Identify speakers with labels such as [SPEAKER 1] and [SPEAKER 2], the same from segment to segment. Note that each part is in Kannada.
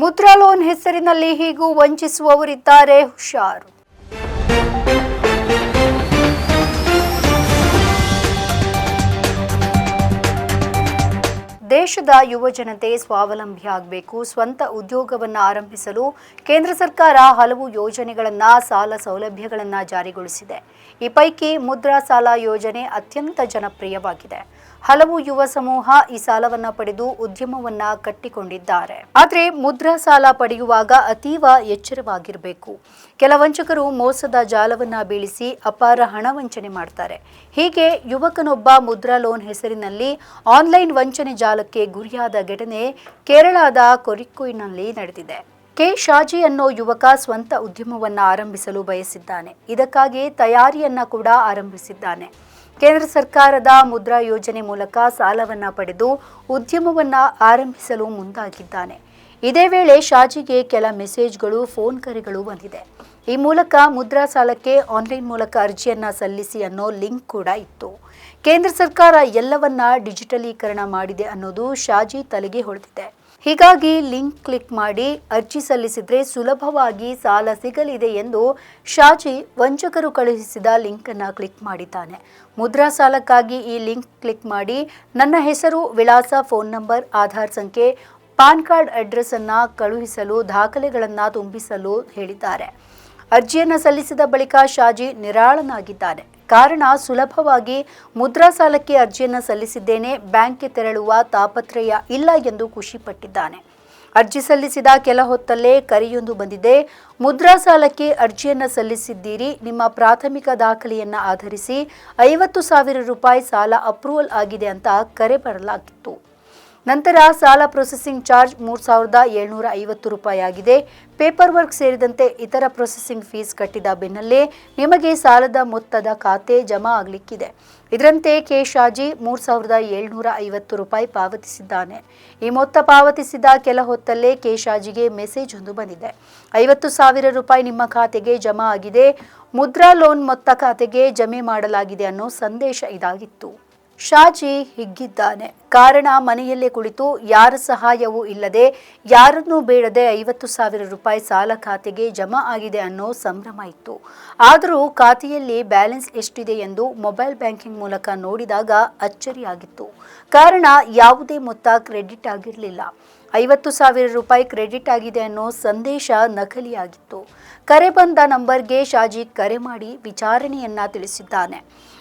[SPEAKER 1] ಮುದ್ರಾ ಲೋನ್ ಹೆಸರಿನಲ್ಲಿ ಹೀಗೂ ವಂಚಿಸುವವರಿದ್ದಾರೆ ಹುಷಾರು. ದೇಶದ ಯುವ ಜನತೆ ಸ್ವಾವಲಂಬಿಯಾಗಬೇಕು ಸ್ವಂತ ಉದ್ಯೋಗವನ್ನು ಆರಂಭಿಸಲು ಕೇಂದ್ರ ಸರ್ಕಾರ ಹಲವು ಯೋಜನೆಗಳನ್ನು, ಸಾಲ ಸೌಲಭ್ಯಗಳನ್ನು ಜಾರಿಗೊಳಿಸಿದೆ. ಈ ಪೈಕಿ ಮುದ್ರಾ ಸಾಲ ಯೋಜನೆ ಅತ್ಯಂತ ಜನಪ್ರಿಯವಾಗಿದೆ. ಹಲವು ಯುವ ಸಮೂಹ ಈ ಸಾಲವನ್ನ ಪಡೆದು ಉದ್ಯಮವನ್ನ ಕಟ್ಟಿಕೊಂಡಿದ್ದಾರೆ. ಆದರೆ ಮುದ್ರಾ ಸಾಲ ಪಡೆಯುವಾಗ ಅತೀವ ಎಚ್ಚರವಾಗಿರಬೇಕು. ಕೆಲ ವಂಚಕರು ಮೋಸದ ಜಾಲವನ್ನ ಬೀಳಿಸಿ ಅಪಾರ ಹಣ ವಂಚನೆ ಮಾಡ್ತಾರೆ. ಹೀಗೆ ಯುವಕನೊಬ್ಬ ಮುದ್ರಾ ಲೋನ್ ಹೆಸರಿನಲ್ಲಿ ಆನ್ಲೈನ್ ವಂಚನೆ ಜಾಲಕ್ಕೆ ಗುರಿಯಾದ ಘಟನೆ ಕೇರಳದ ಕೊರಿಕೊಯ್ನಲ್ಲಿ ನಡೆದಿದೆ. ಕೆ. ಶಾಜಿ ಅನ್ನೋ ಯುವಕ ಸ್ವಂತ ಉದ್ಯಮವನ್ನ ಆರಂಭಿಸಲು ಬಯಸಿದ್ದಾನೆ. ಇದಕ್ಕಾಗಿ ತಯಾರಿಯನ್ನ ಕೂಡ ಆರಂಭಿಸಿದ್ದಾನೆ. ಕೇಂದ್ರ ಸರ್ಕಾರದ ಮುದ್ರಾ ಯೋಜನೆ ಮೂಲಕ ಸಾಲವನ್ನ ಪಡೆದು ಉದ್ಯಮವನ್ನ ಆರಂಭಿಸಲು ಮುಂದಾಗಿದ್ದಾನೆ. ಇದೇ ವೇಳೆ ಶಾಜಿಗೆ ಕೆಲ ಮೆಸೇಜ್ಗಳು, ಫೋನ್ ಕರೆಗಳು ಬಂದಿದೆ. ಈ ಮೂಲಕ ಮುದ್ರಾ ಸಾಲಕ್ಕೆ ಆನ್ಲೈನ್ ಮೂಲಕ ಅರ್ಜಿಯನ್ನ ಸಲ್ಲಿಸಿ ಅನ್ನೋ ಲಿಂಕ್ ಕೂಡ ಇತ್ತು. ಕೇಂದ್ರ ಸರ್ಕಾರ ಎಲ್ಲವನ್ನ ಡಿಜಿಟಲೀಕರಣ ಮಾಡಿದೆ ಅನ್ನೋದು ಶಾಜಿ ತಲೆಗೆ ಹೊಳೆದಿದೆ ಹೀಗಾಗಿ ಲಿಂಕ್ ಕ್ಲಿಕ್ ಮಾಡಿ ಅರ್ಜಿ ಸಲ್ಲಿಸಿದ್ರೆ ಸುಲಭವಾಗಿ ಸಾಲ ಸಿಗಲಿದೆ ಎಂದು ಶಾಜಿ ವಂಚಕರು ಕಳುಹಿಸಿದ ಲಿಂಕ್ ಅನ್ನ ಕ್ಲಿಕ್ ಮಾಡಿದ್ದಾನೆ. ಮುದ್ರಾ ಸಾಲಕ್ಕಾಗಿ ಈ ಲಿಂಕ್ ಕ್ಲಿಕ್ ಮಾಡಿ ನನ್ನ ಹೆಸರು, ವಿಳಾಸ, ಫೋನ್ ನಂಬರ್, ಆಧಾರ್ ಸಂಖ್ಯೆ, ಪಾನ್ ಕಾರ್ಡ್ ಅಡ್ರೆಸ್ ಅನ್ನ ಕಳುಹಿಸಲು, ದಾಖಲೆಗಳನ್ನು ತುಂಬಿಸಲು ಹೇಳಿದ್ದಾರೆ. ಅರ್ಜಿಯನ್ನು ಸಲ್ಲಿಸಿದ ಬಳಿಕ ಶಾಜಿ ನಿರಾಳನಾಗಿದ್ದಾನೆ. ಕಾರಣ ಸುಲಭವಾಗಿ ಮುದ್ರಾ ಸಾಲಕ್ಕೆ ಅರ್ಜಿಯನ್ನು ಸಲ್ಲಿಸಿದ್ದೇನೆ, ಬ್ಯಾಂಕ್ಗೆ ತೆರಳುವ ತಾಪತ್ರಯ ಇಲ್ಲ ಎಂದು ಖುಷಿಪಟ್ಟಿದ್ದಾನೆ. ಅರ್ಜಿ ಸಲ್ಲಿಸಿದ ಕೆಲ ಹೊತ್ತಲ್ಲೇ ಕರೆಯೊಂದು ಬಂದಿದೆ. ಮುದ್ರಾ ಸಾಲಕ್ಕೆ ಅರ್ಜಿಯನ್ನು ಸಲ್ಲಿಸಿದ್ದೀರಿ, ನಿಮ್ಮ ಪ್ರಾಥಮಿಕ ದಾಖಲೆಯನ್ನು ಆಧರಿಸಿ ಐವತ್ತು ಸಾವಿರ ರೂಪಾಯಿ ಸಾಲ ಅಪ್ರೂವಲ್ ಆಗಿದೆ ಅಂತ ಕರೆ ಬರಲಾಗಿತ್ತು. ನಂತರ ಸಾಲ ಪ್ರೊಸೆಸಿಂಗ್ ಚಾರ್ಜ್ ಮೂರು ಸಾವಿರದ ಏಳ್ನೂರ ಐವತ್ತು ರೂಪಾಯಿ ಆಗಿದೆ ಪೇಪರ್ ವರ್ಕ್ ಸೇರಿದಂತೆ ಇತರ ಪ್ರೊಸೆಸಿಂಗ್ ಫೀಸ್ ಕಟ್ಟಿದ ಬೆನ್ನಲ್ಲೇ ನಿಮಗೆ ಸಾಲದ ಮೊತ್ತದ ಖಾತೆ ಜಮಾ ಆಗಲಿಕ್ಕಿದೆ. ಇದರಂತೆ ಕೆ ಶಾಜಿ ಮೂರು ಸಾವಿರದ ಏಳ್ನೂರ ಐವತ್ತು ರೂಪಾಯಿ ಪಾವತಿಸಿದ್ದಾನೆ. ಈ ಮೊತ್ತ ಪಾವತಿಸಿದ ಕೆಲ ಹೊತ್ತಲ್ಲೇ ಕೆ ಶಾಜಿಗೆ ಮೆಸೇಜ್ ಒಂದು ಬಂದಿದೆ. ಐವತ್ತು ಸಾವಿರ ರೂಪಾಯಿ ನಿಮ್ಮ ಖಾತೆಗೆ ಜಮಾ ಆಗಿದೆ. ಮುದ್ರಾ ಲೋನ್ ಮೊತ್ತ ಖಾತೆಗೆ ಜಮೆ ಮಾಡಲಾಗಿದೆ ಅನ್ನೋ ಸಂದೇಶ ಇದಾಗಿತ್ತು. ಶಾಜಿ ಹಿಗ್ಗಿದ್ದಾನೆ. ಕಾರಣ ಮನೆಯಲ್ಲೇ ಕುಳಿತು ಯಾರ ಸಹಾಯವೂ ಇಲ್ಲದೆ ಯಾರನ್ನೂ ಬೇಡದೆ ಐವತ್ತು ಸಾವಿರ ರೂಪಾಯಿ ಸಾಲ ಖಾತೆಗೆ ಜಮಾ ಆಗಿದೆ ಅನ್ನೋ ಸಂಭ್ರಮ ಇತ್ತು. ಆದರೂ ಖಾತೆಯಲ್ಲಿ ಬ್ಯಾಲೆನ್ಸ್ ಎಷ್ಟಿದೆ ಎಂದು ಮೊಬೈಲ್ ಬ್ಯಾಂಕಿಂಗ್ ಮೂಲಕ ನೋಡಿದಾಗ ಅಚ್ಚರಿಯಾಗಿತ್ತು. ಕಾರಣ ಯಾವುದೇ ಮೊತ್ತ ಕ್ರೆಡಿಟ್ ಆಗಿರಲಿಲ್ಲ. ಐವತ್ತು ಸಾವಿರ ರೂಪಾಯಿ ಕ್ರೆಡಿಟ್ ಆಗಿದೆ ಅನ್ನೋ ಸಂದೇಶ ನಕಲಿಯಾಗಿತ್ತು. ಕರೆ ಬಂದ ನಂಬರ್ಗೆ ಶಾಜಿ ಕರೆ ಮಾಡಿ ವಿಚಾರಣೆಯನ್ನ ತಿಳಿಸಿದ್ದಾನೆ.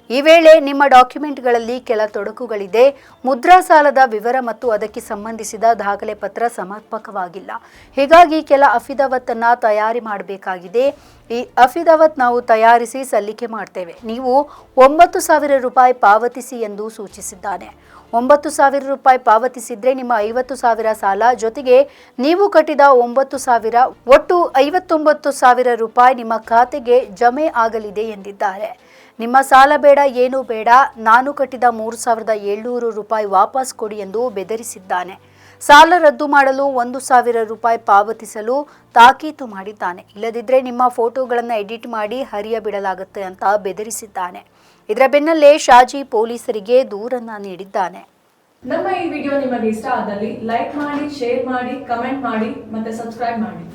[SPEAKER 1] ಈ ವೇಳೆ ನಿಮ್ಮ ಡಾಕ್ಯುಮೆಂಟ್ಗಳಲ್ಲಿ ಕೆಲ ತೊಡಕುಗಳಿದೆ. ಮುದ್ರಾ ಸಾಲದ ವಿವರ ಮತ್ತು ಅದಕ್ಕೆ ಸಂಬಂಧಿಸಿದ ದಾಖಲೆ ಪತ್ರ ಸಮರ್ಪಕವಾಗಿಲ್ಲ. ಹೀಗಾಗಿ ಕೆಲ ಅಫಿದವತ್ ಅನ್ನ ತಯಾರಿ ಮಾಡಬೇಕಾಗಿದೆ. ಈ ಅಫಿದಾವತ್ ನಾವು ತಯಾರಿಸಿ ಸಲ್ಲಿಕೆ ಮಾಡ್ತೇವೆ. ನೀವು ಒಂಬತ್ತು ಸಾವಿರ ರೂಪಾಯಿ ಪಾವತಿಸಿ ಎಂದು ಸೂಚಿಸಿದ್ದಾನೆ. ಒಂಬತ್ತು ಸಾವಿರ ರೂಪಾಯಿ ಪಾವತಿಸಿದ್ರೆ ನಿಮ್ಮ ಐವತ್ತು ಸಾವಿರ ಸಾಲ. ಜೊತೆಗೆ ನೀವು ಕಟ್ಟಿದ ಒಂಬತ್ತು ಸಾವಿರ, ಒಟ್ಟು ಐವತ್ತೊಂಬತ್ತು ಸಾವಿರ ರೂಪಾಯಿ ನಿಮ್ಮ ಖಾತೆಗೆ ಜಮೆ ಆಗಲಿದೆ ಎಂದಿದ್ದಾರೆ. ನಿಮ್ಮ ಸಾಲ ಬೇಡ, ಏನೂ ಬೇಡ, ನಾನು ಕಟ್ಟಿದ ಮೂರು ಸಾವಿರದ ಏಳ್ನೂರು ರೂಪಾಯಿ ವಾಪಸ್ ಕೊಡಿ ಎಂದು ಬೆದರಿಸಿದ್ದಾನೆ. ಸಾಲ ರದ್ದು ಮಾಡಲು ಒಂದು ಸಾವಿರ ರೂಪಾಯಿ ಪಾವತಿಸಲು ತಾಕೀತು ಮಾಡಿದ್ದಾನೆ. ಇಲ್ಲದಿದ್ದರೆ ನಿಮ್ಮ ಫೋಟೋಗಳನ್ನು ಎಡಿಟ್ ಮಾಡಿ ಹರಿಯ ಬಿಡಲಾಗುತ್ತೆ ಅಂತ ಬೆದರಿಸಿದ್ದಾನೆ. ಇದರ ಬೆನ್ನಲ್ಲೇ ಶಾಜಿ ಪೊಲೀಸರಿಗೆ ದೂರನ್ನ ನೀಡಿದ್ದಾನೆ.
[SPEAKER 2] ನಮ್ಮ ಈ ವಿಡಿಯೋ ನಿಮಗೆ ಇಷ್ಟ ಆದಲ್ಲಿ ಲೈಕ್ ಮಾಡಿ, ಶೇರ್ ಮಾಡಿ, ಕಮೆಂಟ್ ಮಾಡಿ ಮತ್ತೆ ಸಬ್ಸ್ಕ್ರೈಬ್ ಮಾಡಿ.